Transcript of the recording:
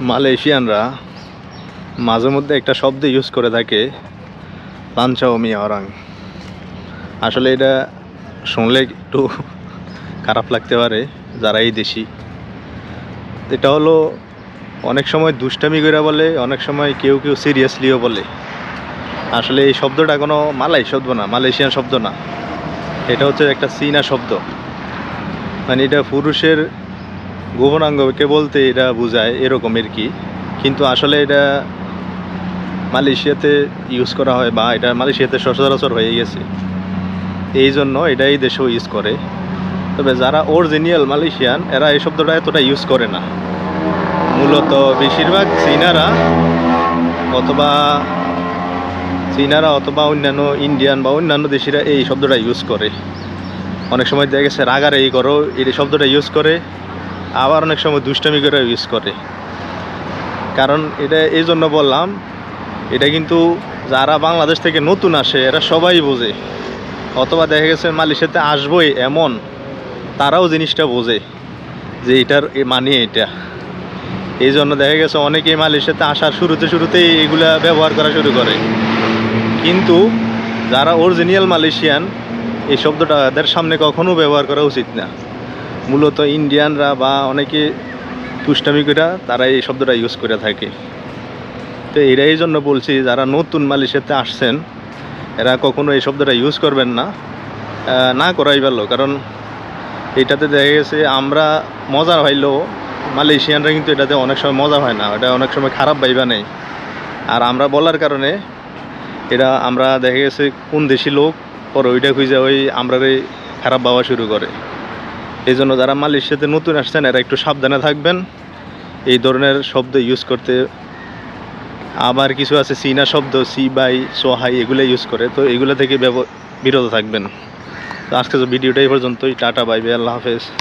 মালয়েশিয়ানরা মাঝে মধ্যে একটা শব্দ ইউজ করে থাকে, লাঞ্চাও মিয়ারাং আসলে এটা শুনলে একটু খারাপ লাগতে পারে যারা এই দেশি। এটা হলো অনেক সময় দুষ্টামি করে বলে, অনেক সময় কেউ কেউ সিরিয়াসলিও বলে। আসলে এই শব্দটা কোনো মালাই শব্দ না, মালয়েশিয়ান শব্দ না। এটা হচ্ছে একটা চীনা শব্দ। মানে এটা পুরুষের গোপনাঙ্গকে বলতে এটা বোঝায় এরকমের কি, কিন্তু আসলে এটা মালয়েশিয়াতে ইউজ করা হয় বা এটা মালয়েশিয়াতে সচরাচর হয়ে গেছে। এই জন্য এটা এই দেশেও ইউজ করে। তবে যারা অরিজিনাল মালয়েশিয়ান, এরা এই শব্দটা এতটা ইউজ করে না। মূলত বেশিরভাগ চীনারা অথবা চীনারা অথবা অন্যান্য ইন্ডিয়ান বা অন্যান্য দেশিরা এই শব্দটা ইউজ করে। অনেক সময় দেখা গেছে রাগারে এই করো, এই শব্দটা ইউজ করে। আবার অনেক সময় দুষ্টামি করে ইউজ করে। কারণ এটা এই জন্য বললাম, এটা কিন্তু যারা বাংলাদেশ থেকে নতুন আসে, এরা সবাই বোঝে। অথবা দেখা গেছে মালয়েশিয়াতে আসবোই এমন, তারাও জিনিসটা বোঝে যে এটার মানে এটা। এই জন্য দেখা গেছে অনেকেই মালয়েশিয়াতে আসার শুরুতে শুরুতেই এগুলা ব্যবহার করা শুরু করে। কিন্তু যারা অরিজিনাল মালয়েশিয়ান, এই শব্দটা তাদের সামনে কখনো ব্যবহার করা উচিত না। মূলত ইন্ডিয়ানরা বা অনেকে তুষ্টামি করে তারা এই শব্দটা ইউজ করে থাকে। তো এরা এই জন্য বলছি, যারা নতুন মালয়েশিয়াতে আসছেন, এরা কখনো এই শব্দটা ইউজ করবেন না। না করাই ভালো, কারণ এটাতে দেখা গেছে আমরা মজা হইলেও মালয়েশিয়ানরা কিন্তু এটাতে অনেক সময় মজা হয় না, এটা অনেক সময় খারাপ ভাইবা নেই। আর আমরা বলার কারণে এটা আমরা দেখা গেছে কোন দেশি লোক পরে ওইটা খুঁজে ওই আমরা খারাপ ভাবা শুরু করে। এই জন্য যারা মালয়েশিয়াতে নতুন আসছেন, এরা একটু সাবধানে থাকবেন। এই ধরনের শব্দ ইউজ করতে আবার কিছু আছে, সিনা শব্দ, সি বাই সোহাই এগুলো ইউজ করে। তো এগুলো থেকে বিরত থাকবেন। তো আজকে ভিডিওটা এই পর্যন্তই। টাটা, বাই বাই, আল্লাহ হাফেজ।